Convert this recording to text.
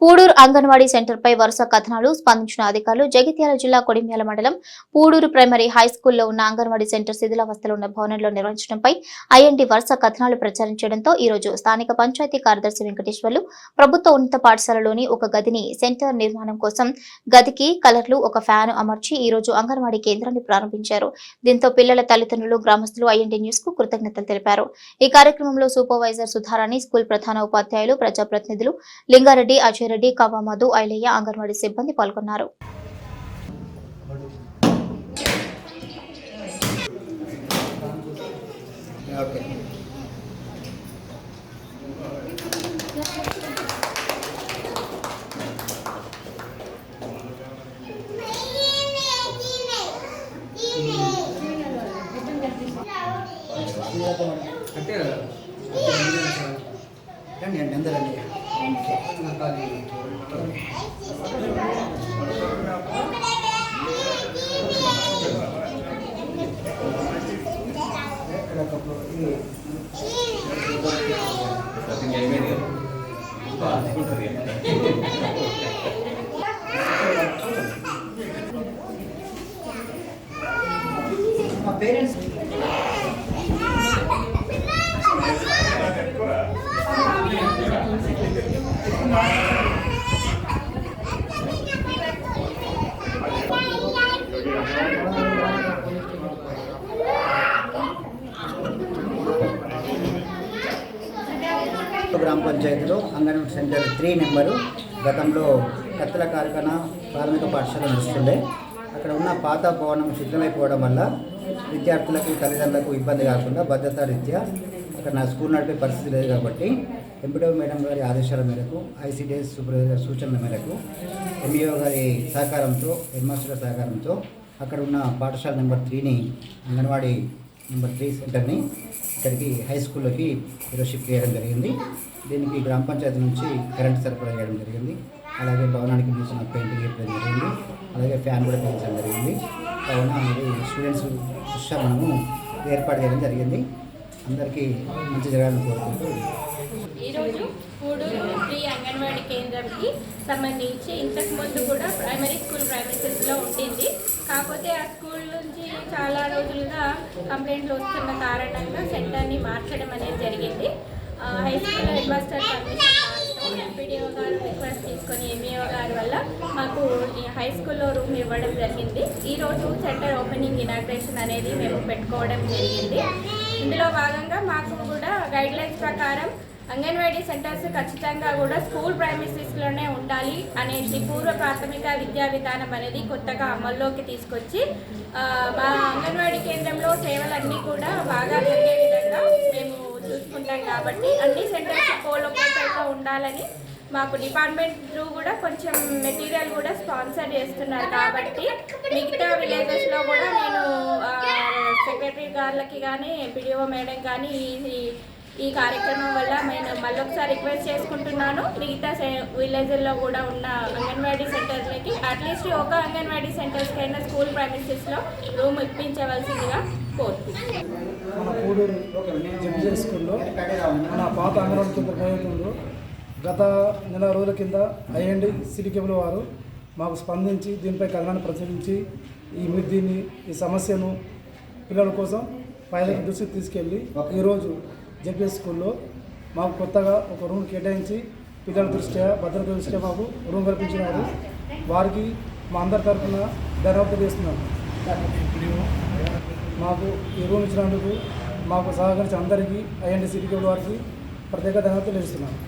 Pudur anganwadi centre పై వరుస కథనాలు స్పందించిన అధికారులు జగిత్యాల జిల్లా కొడిమ్యాల మండలం పూడూరు ప్రైమరీ హై స్కూల్లో ఉన్న అంగన్వాడీ సెంటర్ శిథిలావస్థలో ఉన్న భవనంలో నిర్వహించడంపై ఐఎన్టీ వరుస కథనాలు ప్రచారం చేయడంతో ఈ రోజు స్థానిక పంచాయతీ కార్యదర్శి వెంకటేశ్వర్లు ప్రభుత్వ ఉన్నత పాఠశాలలోని ఒక గదిని సెంటర్ నిర్మాణం కోసం గదికి కలర్లు ఒక ఫ్యాన్ అమర్చి ఈ రోజు అంగన్వాడీ కేంద్రాన్ని ప్రారంభించారు. దీంతో పిల్లల తల్లిదండ్రులు గ్రామస్తులు ఐఎన్టీ న్యూస్కు కృతజ్ఞతలు తెలిపారు. ఈ కార్యక్రమంలో సూపర్వైజర్ సుధారాణి స్కూల్ ప్రధాన ఉపాధ్యాయులు ప్రజాప్రతినిధులు లింగారెడ్డి అజయ్ రెడ్డి కవ్వమధు ఐలయ్య అంగన్వాడీ సిబ్బంది పాల్గొన్నారు. అంటే రండి అండి అందరండి పేరెంట్స్ గ్రామ పంచాయతీలో అంగన్వాడీ సెంటర్ త్రీ నెంబరు గతంలో కత్తల కార్ఖానా ప్రాథమిక పాఠశాల నడుస్తుండే. అక్కడ ఉన్న పాత భవనం శిథిలమైపోవడం వల్ల విద్యార్థులకు తల్లిదండ్రులకు ఇబ్బంది కాకుండా భద్రతా రీత్యా అక్కడ నా స్కూల్ నడిపే పరిస్థితి లేదు కాబట్టి ఎంపీడో మేడం గారి ఆదేశాల మేరకు ఐసీడీఎస్ సూపర్వైజర్ సూచనల మేరకు ఎంఈఓ గారి సహకారంతో హెడ్మాస్టర్ సహకారంతో అక్కడ ఉన్న పాఠశాల నెంబర్ త్రీని అంగన్వాడీ నెంబర్ త్రీ సెంటర్ని ఇక్కడికి హై స్కూల్లోకి ఈరోజు షిఫ్ట్ చేయడం జరిగింది. దీనికి గ్రామ పంచాయతీ నుంచి కరెంట్ సరఫరా చేయడం జరిగింది. అలాగే భవనానికి మించిన పెయింటింగ్ చేయడం జరిగింది. అలాగే ఫ్యాన్ కూడా పెంచడం జరిగింది. కావున ఇది స్టూడెంట్స్ దృష్ట్యా మనము ఏర్పాటు చేయడం జరిగింది. అందరికీ మంచి జరగాలని కోరుకుంటూ ఈరోజు కూడూరు ప్రీ అంగన్వాడీ కేంద్రంకి సంబంధించి ఇంతకు ముందు కూడా ప్రైమరీ స్కూల్ ప్రైమరీస్లో ఉండింది. కాకపోతే ఆ స్కూల్ నుంచి చాలా రోజులుగా కంప్లైంట్లు వస్తున్న కారణంగా సెంటర్ని మార్చడం అనేది జరిగింది. High school head master permission MPDO గారు రిక్వెస్ట్ తీసుకొని ఎంఈఓ గారి వల్ల మాకు హై స్కూల్లో రూమ్ ఇవ్వడం జరిగింది. ఈరోజు సెంటర్ ఓపెనింగ్ ఇనాగ్రేషన్ అనేది మేము పెట్టుకోవడం జరిగింది. ఇందులో భాగంగా మాకు కూడా గైడ్ లైన్స్ ప్రకారం అంగన్వాడీ సెంటర్స్ ఖచ్చితంగా కూడా స్కూల్ ప్రైమరీస్లోనే ఉండాలి అనేసి పూర్వ ప్రాథమిక విద్యా విధానం అనేది కొత్తగా అమల్లోకి తీసుకొచ్చి మా అంగన్వాడీ కేంద్రంలో సేవలన్నీ కూడా బాగా జరిగే విధంగా మేము చూసుకుంటాం కాబట్టి అన్ని సెంటర్స్ కోలొకేటర్గా ఉండాలని మాకు డిపార్ట్మెంట్ త్రూ కూడా కొంచెం మెటీరియల్ కూడా స్పాన్సర్ చేస్తున్నారు కాబట్టి మిగతా విలేజెస్లో కూడా నేను సెక్రటరీ గారులకి కానీ పిడిఓ మేడం కానీ ఈ ఈ కార్యక్రమం వల్ల నేను మళ్ళొకసారి రిక్వెస్ట్ చేసుకుంటున్నాను. మిగతా విలేజ్ల్లో కూడా ఉన్న అంగన్వాడీ సెంటర్లకి అట్లీస్ట్ ఒక అంగన్వాడీ సెంటర్స్కైనా స్కూల్ ప్రైమిసెస్లో రూమ్ ఇప్పించవలసిందిగా కోరుతున్నాను. మన స్కూల్లో మన పాత అంగన్వాడీ గత నెల రోజుల కింద ఐఎండి సిటీ కేబుల్ వారు మాకు స్పందించి దీనిపై కథనాన్ని ప్రచురించి ఈ దీన్ని ఈ సమస్యను పిల్లల కోసం పైలట్ దృష్టికి తీసుకెళ్ళి ఈరోజు జడ్పిఎస్ స్కూల్లో మాకు కొత్తగా ఒక రూమ్ కేటాయించి పిల్లల దృష్ట్యా భద్రత దృష్ట్యా మాకు రూమ్ కల్పించినారు. వారికి మా అందరి తరఫున ధన్యవాదాలు తెలియజేస్తున్నాను మాకు ఈ రూమ్ ఇచ్చినందుకు మాకు సహకరించిన అందరికీ ఐఎన్టీ సిటీ వారికి ప్రత్యేక ధన్యవాదాలు తెలుస్తున్నాను